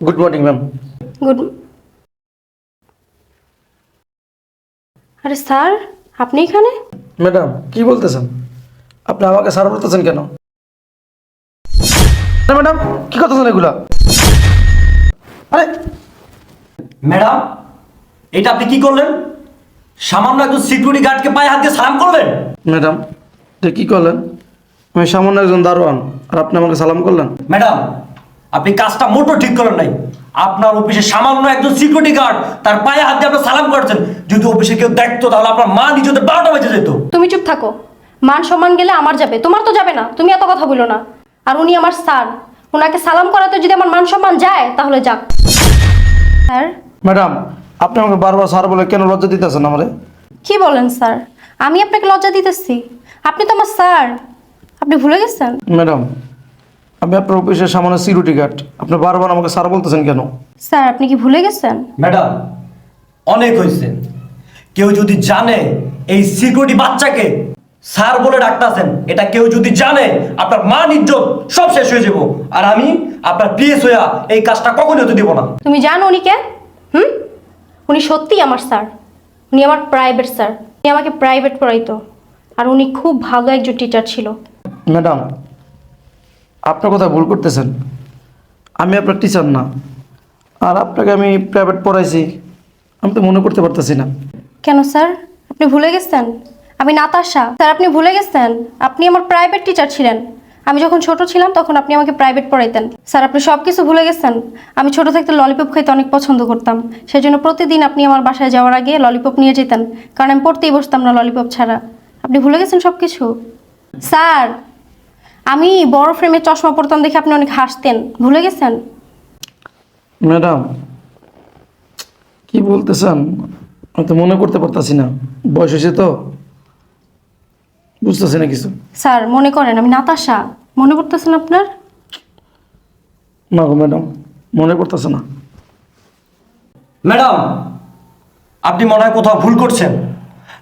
Good morning ma'am good আরে sir আপনি এখানে? ম্যাডাম কি বলতেছেন? আপনি আমাকে স্যার বলতেছেন কেন? আরে ম্যাডাম কি করতেছেন এগুলা? আরে! ম্যাডাম এটা আপনি কি করলেন? সামান্য একজন সিকিউরিটি গার্ডকে পায়ে হাত দিয়ে সালাম করলেন? ম্যাডাম এটা কি করলেন? আমি সামান্য একজন দারোয়ান আর আপনি আমাকে সালাম করলেন? ম্যাডাম আপনি কাজটা মোটো ঠিক করেন নাই। আপনার অফিসে সামান্য একজন সিকিউরিটি গার্ড তার পায়ে হাত দিয়ে আপনার সালাম করছেন। যদি অফিসে কেউ দেখতো তাহলে আপনার মা নিজেদের বারোটা বেজে যেত। তুমি চুপ থাকো। মান সম্মান গেলে আমার যাবে তোমার তো যাবে না। তুমি এত কথা বলো না। আর উনি আমার স্যার। ওনাকে সালাম করাতে যদি আমার মান সম্মান যায় তাহলে যাক। স্যার? ম্যাডাম আপনি আমাকে বারবার স্যার বলে কেন লজ্জা দিতেছেন আমারে? কি বলেন স্যার? আমি আপনাকে লজ্জা দিতেছি। আপনি তো আমার স্যার। আপনি ভুলে গেছেন? ম্যাডাম আমি আপনার অফিসের সামান্য সিকিউরিটি গার্ড আপনি বারবার আমাকে স্যার বলতেছেন কেন? স্যার আপনি কি ভুলে গেছেন? ম্যাডাম অনেক হয়েছে। কেউ যদি জানে এই সিকিউরিটি বাচ্চাকে স্যার বলে ডাকতেছেন এটা কেউ যদি জানে আপনার মান ইজ্জত সব শেষ হয়ে যাব। আর আমি আপনার পিএস হইয়া এই কাজটা কখনো হতে দিব না। তুমি জানো উনি কে? হুম? উনি সত্যিই আমার স্যার। উনি আমার প্রাইভেট স্যার। উনি আমাকে প্রাইভেট পড়াইতো। আর উনি খুব ভালো একজন টিচার ছিল। ম্যাডাম আপনার কথা ভুল করতেছেন। আমি আপনার টিচার না। আর আপনাকে আমি প্রাইভেট পড়াইছি। আমি তো মনে করতে পারতেছি না। কেন স্যার? আপনি ভুলে গেছেন? আমি নাতাশা। স্যার, আপনি ভুলে গেছেন? আপনি আমার প্রাইভেট টিচার ছিলেন। আমি যখন ছোট ছিলাম, তখন আপনি আমাকে প্রাইভেট পড়াইতেন। স্যার, আপনি সব কিছু ভুলে গেছেন। আমি ছোট থাকতে ললিপপ খাইতে অনেক পছন্দ করতাম। সেই জন্য প্রতিদিন আপনি আমার বাসায় যাওয়ার আগে ললিপপ নিয়ে যেতেন। কারণ আমি পড়তেই বসতাম না ললিপপ ছাড়া। আপনি ভুলে গেছেন সব কিছু স্যার! আমি বড় ফ্রেমে চশমা পরতাম দেখে আপনি অনেক হাসতেন। ভুলে গেছেন? ম্যাডাম কি বলতেছেন? আমি তো মনে করতে পারতাছি না। বয়স হয়েছে তো। বুঝতেছি না কিছু। স্যার মনে করেন আমি নাতাশা। মনে করতেছেন আপনার? না গো ম্যাডাম মনে করতেছে না। ম্যাডাম আপনি মনে হয় কোথাও ভুল করছেন।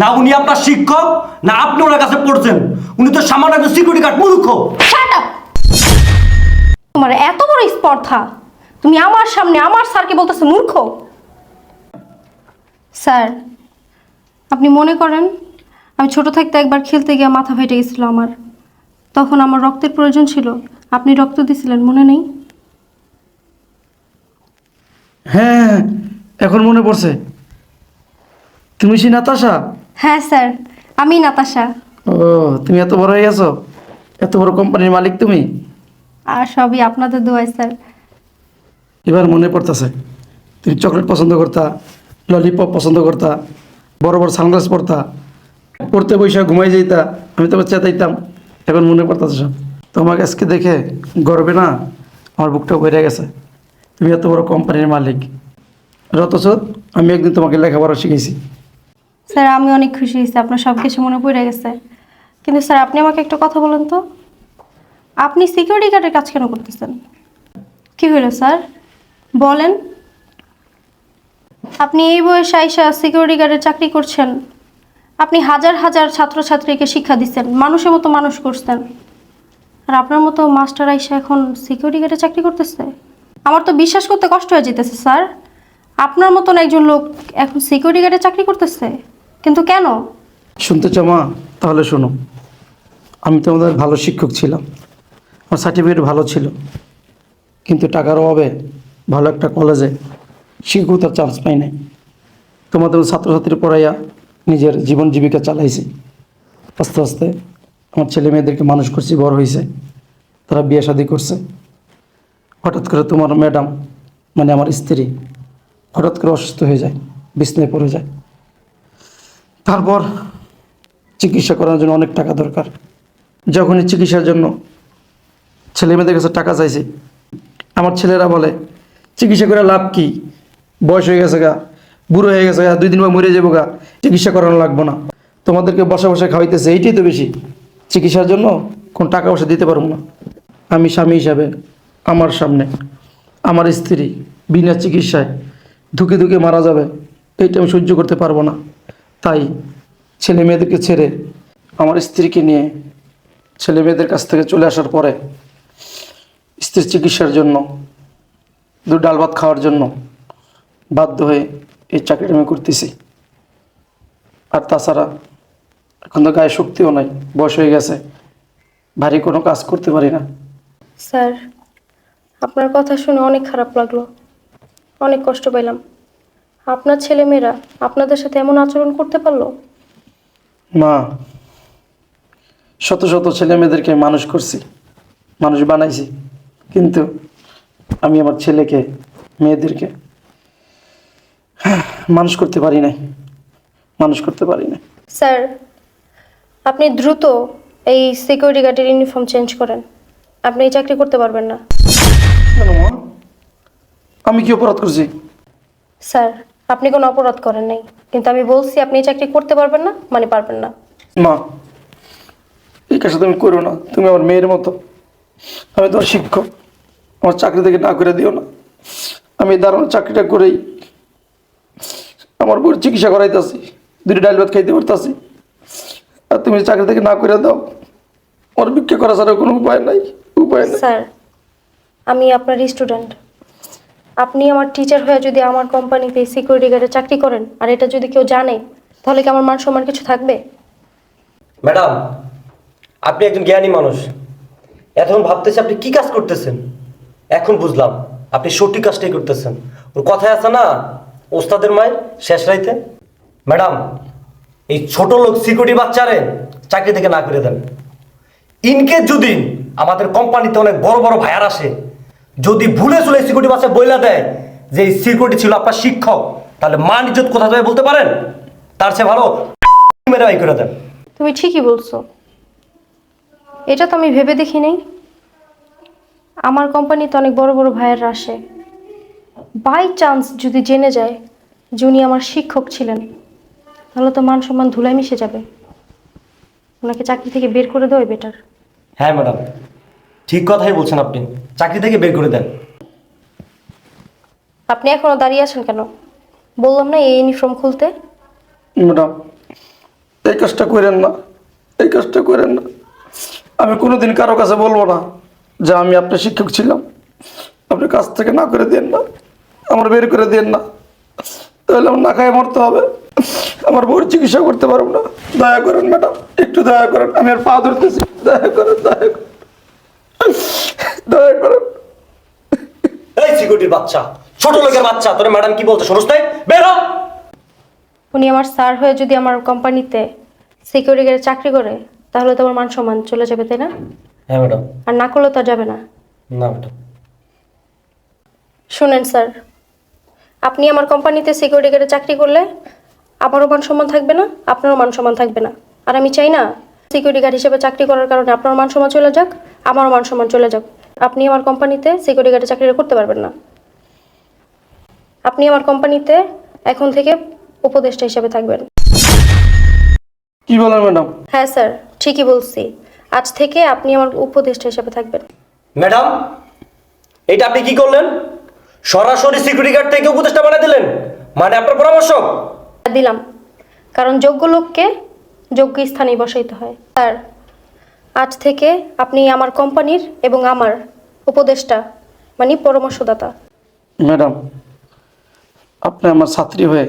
না উনি আপনার শিক্ষক না আপনি ওনার কাছে পড়ছেন। উনি তো সামান্য একজন সিকিউরিটি গার্ড মূর্খ। তোমার এত বড় স্পর্ধা। তুমি আমার সামনে আমার স্যারকে বলতেছো মূর্খ। স্যার আপনি মনে করেন আমি ছোট থাকতে একবার খেলতে গিয়ে মাথা ফেটে গেছিল আমার। তখন আমার রক্তের প্রয়োজন ছিল। আপনি রক্ত দিছিলেন মনে নেই? হ্যাঁ এখন মনে পড়ছে। তুমি সে নাতাশা? হ্যাঁ স্যার। আমি নাতাশা। ও তুমি এত বড় হয়ে গেছো? এত বড় কোম্পানির মালিক তুমি? আর সবই আপনাদের দোয়াই স্যার। এবার মনে পড়তেছে তুমি চকলেট পছন্দ করতা ললিপপ পছন্দ করতা বড় বড় সানগ্লাস পরতা পড়তে বৈশা ঘুমাই যাইতা আমি তোমার চেতাইতাম এখন মনে পড়তেছে সব। তোমাকে আজকে দেখে গর্বে না আমার বুকটা বেড়ে গেছে। তুমি এত বড় কোম্পানির মালিক। অথচ আমি একদিন তোমাকে লেখাপড়া শিখেছি স্যার, আমি অনেক খুশি হয়েছি, আপনার সব কিছু মনে পড়ে গেছে। কিন্তু স্যার, আপনি আমাকে একটা কথা বলুন তো? আপনি সিকিউরিটি গার্ডের কাজ কেন করতেছেন? কি হলো, স্যার? বলেন। আপনি এই বয়সে আইসা সিকিউরিটি গার্ডের চাকরি করছেন। আপনি হাজার হাজার ছাত্রছাত্রীকে শিক্ষা দিচ্ছেন, মানুষের মতো মানুষ করছেন। আর আপনার মতো মাস্টার আইসা এখন সিকিউরিটি গার্ডে চাকরি করতেছে? আমার তো বিশ্বাস করতে কষ্ট হয়ে যেতেছে, স্যার। আপনার মতন একজন লোক এখন সিকিউরিটি গার্ডে চাকরি করতেছে? কিন্তু কেন? শুনতে চাও মা? তাহলে শোনো। আমি তোমাদের ভালো শিক্ষক ছিলাম। আমার সার্টিফিকেট ভালো ছিল। কিন্তু টাকার অভাবে ভালো একটা কলেজে শিক্ষকতার চান্স পাই নাই। তোমাদের ছাত্রছাত্রী পড়াইয়া নিজের জীবন জীবিকা চালাইছি। আস্তে আস্তে আমার ছেলে মেয়েদেরকে মানুষ করছি, বড় হয়েছে তারা বিয়ে শাদি করছে। হঠাৎ করে তোমার ম্যাডাম মানে আমার স্ত্রী, হঠাৎ করে অসুস্থ হয়ে যায়, বিছনায় পড়ে যায়। তারপর চিকিৎসা করার জন্য অনেক টাকা দরকার। যখনই চিকিৎসার জন্য ছেলে মেয়েদের কাছে টাকা চাইছি, আমার ছেলেরা বলে, চিকিৎসা করে লাভ কি? বয়স হয়ে গেছে গা, বুড়ো হয়ে গেছে গা, দুই দিন বা মরে যাব গা, চিকিৎসা করানো লাগবো না। তোমাদেরকে বসে বসে খাওয়াইতেছে, এইটাই তো বেশি। চিকিৎসার জন্য কোন টাকা পয়সা দিতে পারব না। আমি স্বামী হিসাবে, আমার সামনে, আমার স্ত্রী বিনা চিকিৎসায় ধুকে ধুকে মারা যাবে, এইটা আমি সহ্য করতে পারব না। তাই ছেলে মেয়েদেরকে ছেড়ে আমার স্ত্রীকে নিয়ে ছেলে মেয়েদের কাছ থেকে চলে আসার পরে স্ত্রীর চিকিৎসার জন্য দু ডাল, ভাত খাওয়ার জন্য বাধ্য হয়ে এই চাকরিটা আমি করতেছি। আর তাছাড়া এখন তো গায়ে শক্তিও নাই, বয়স হয়ে গেছে, ভারী কোনো কাজ করতে পারি না। স্যার, আপনার কথা শুনে অনেক খারাপ লাগল, অনেক কষ্ট পেলাম আপনার ছেলেমেয়েরা আপনাদের সাথে এমন আচরণ করতে পারল? মা শত শত ছেলে মেয়েদেরকে মানুষ করছি মানুষ বানাইছি কিন্তু আমি আমার ছেলেকে মেয়েদেরকে মানুষ করতে পারি নাই মানুষ করতে পারি নাই। স্যার আপনি দ্রুত এই সিকিউরিটি গার্ডের ইউনিফর্ম চেঞ্জ করেন। আপনি এই চাকরি করতে পারবেন না। আমি কি অপরাধ করছি? স্যার আপনি কোনো অপরাধ করেন নাই। কিন্তু আমি বলছি আপনি এই চাকরি করতে পারবেন না মানে পারবেন না। মা এই কাজটা তুমি করো না। তুমি আমার মেয়ের মতো। আমি তোমার শিক্ষক। আমার চাকরি থেকে না করে দিও না। আমি দাঁড়ানো চাকরিটা করেই আমার বউর চিকিৎসা করাইতেছি। দুটি ডাল ভাত খাইতে পারতাছি। আর তুমি চাকরি থেকে না করে দাও আমার ভিক্ষা করা ছাড়া কোনো উপায় নাই। উপায় নেই। স্যার আমি আপনার স্টুডেন্ট। আপনি আমার টিচার হয়ে যদি আমার কোম্পানিতে সিকিউরিটি গার্ডে চাকরি করেন, আর এটা যদি কেউ জানে, তাহলে কি আমার মান সম্মান কিছু থাকবে? ম্যাডাম, আপনি একজন জ্ঞানী মানুষ। এখন ভাবতেছি আপনি কি কাজ করতেছেন? এখন বুঝলাম, আপনি সঠিক কাজটাই করতেছেন। ওর কথায় আছে না, ওস্তাদের মায়ের শেষ রাইতে। ম্যাডাম, এই ছোট লোক সিকিউরিটি বাচ্চারে চাকরি থেকে না করে দেন। ইনকেস যদি আমাদের কোম্পানিতে অনেক বড় বড় ভাইয়ার আসে যদি ভুলে চলে সিকিউরিটি বাচ্চা বইলা দেয় যে এই সিকিউরিটি ছিল আপনার শিক্ষক তাহলে মান ইজ্জত কোথা যাবে বলতে পারেন? তার চেয়ে ভালো মেরে বাই করে দেন। তুমি ঠিকই বলছো। এটা তো আমি ভেবে দেখি নাই। আমার কোম্পানিতে অনেক বড় বড় ভাইয়েরা আসে। বাই চান্স যদি জেনে যায় যে উনি আমার শিক্ষক ছিলেন তাহলে তো মান সম্মান ধুলাই মিশে যাবে। ওনাকে চাকরি থেকে বের করে দেওয়াই বেটার হ্যাঁ ম্যাডাম ঠিক কথাই বলছেন আপনি। চাকরি থেকে বের করে দেন। আপনি এখনও দাঁড়িয়ে আছেন কেন? বললাম না এই ইউনিফর্ম খুলতে? ম্যাডাম এই কাজটা করেন না। এই কাজটা করেন না। আমি কোনোদিন কারও কাছে বলব না যে আমি আপনার শিক্ষক ছিলাম। আপনি কাজ থেকে না করে দেন না। আমার বের করে দেন না। তাহলে আমার না খায় মরতে হবে। আমার বউর চিকিৎসা করতে পারব না। দয়া করেন ম্যাডাম একটু দয়া করেন। আমি আর পা ধরতেছি। দয়া করেন দয়া করেন। দয়া করেন এই সিকিউরিটির বাচ্চা ছোট লোকের বাচ্চা তোর ম্যাডাম কি বলতে শুনোস তাই বের হ। উনি আমার স্যার হয়ে যদি আমার কোম্পানিতে সিকিউরিটি চাকরি করে তাহলে তো আমার মান সম্মান চলে যাবে তাই না? হ্যাঁ ম্যাডাম আর না করলে তো আর যাবে না। না ম্যাডাম শুনেন স্যার আপনি আমার কোম্পানিতে সিকিউরিটি গার্ডে চাকরি করলে আমারও মান সম্মান থাকবে না আপনারও মান সম্মান থাকবে না। আর আমি চাই না সিকিউরিটি গার্ড হিসেবে চাকরি করার কারণে আপনার মান সম্মান চলে যাক আমারও মান সম্মান চলে যাক। আপনি আমার কোম্পানিতে সিকিউরিটি গার্ডে চাকরিটা করতে পারবেন না। আপনি আমার কোম্পানিতে এখন থেকে উপদেষ্টা হিসেবে থাকবেন। কি বলেন ম্যাডাম? হ্যাঁ স্যার ঠিকই বলছি। আজ থেকে আপনি আমার উপদেষ্টা হিসেবে থাকবেন। ম্যাডাম এটা আপনি কি করলেন? সরাসরি সিকিউরিটি গার্ড থেকে উপদেষ্টা বানিয়ে দিলেন? মানে আপনার পরামর্শ? দিলাম। কারণ যোগ্য লোককে যোগ্য স্থানেই বসাইতে হয়। স্যার আজ থেকে আপনি আমার কোম্পানির এবং আমার উপদেষ্টা মানে পরামর্শদাতা। ম্যাডাম আপনি আমার ছাত্রী হয়ে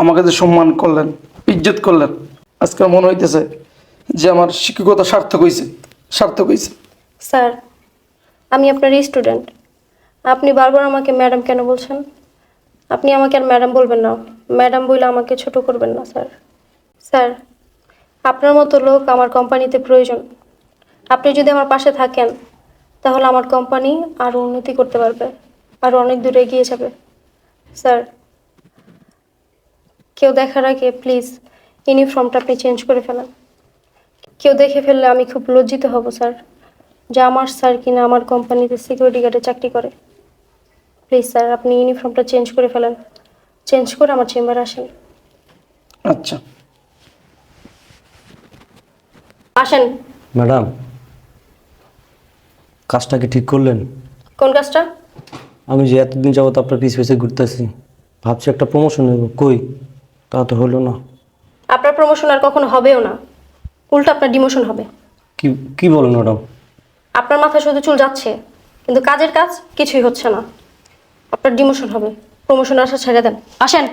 আমাকে যে সম্মান করলেন ইজ্জত করলেন আজকে মনে হইতেছে যে আমার শিক্ষকতা সার্থক হয়েছে সার্থক হয়েছে স্যার আমি আপনার স্টুডেন্ট। আপনি বারবার আমাকে ম্যাডাম কেন বলছেন? আপনি আমাকে আর ম্যাডাম বলবেন না। ম্যাডাম বলে আমাকে ছোট করবেন না স্যার। স্যার আপনার মতো লোক আমার কোম্পানিতে প্রয়োজন। আপনি যদি আমার পাশে থাকেন তাহলে আমার কোম্পানি আরও উন্নতি করতে পারবে আরও অনেক দূরে এগিয়ে যাবে। স্যার কেউ দেখার আগে প্লিজ ইউনিফর্মটা আপনি চেঞ্জ করে ফেলেন। কেউ দেখে ফেললে আমি খুব লজ্জিত হব স্যার যে আমার স্যার কিনা আমার কোম্পানিতে সিকিউরিটি গার্ডে চাকরি করে। প্লিজ স্যার আপনি ইউনিফর্মটা চেঞ্জ করে ফেলেন। চেঞ্জ করে আমার চেম্বারে আসেন। আচ্ছা। আসেন। ম্যাডাম কাজটা কি ঠিক করলেন? কোন কাজটা? আমি যে এতদিন যাবত আপনার পিছ পিছে ঘুরতেছি ভাবছি একটা প্রমোশন নেব। কই? তা তো হলো না। আপনার প্রমোশন আর কখনো হবেও না। উল্টো আপনার ডিমোশন হবে। কি কি বলেন ম্যাডাম? আপনার মাথায় শুধু চুল যাচ্ছে কিন্তু কাজের কাজ কিছুই হচ্ছে না। আপনার ডিমোশন হবে। প্রমোশন আসা ছেড়ে দেন। আসেন।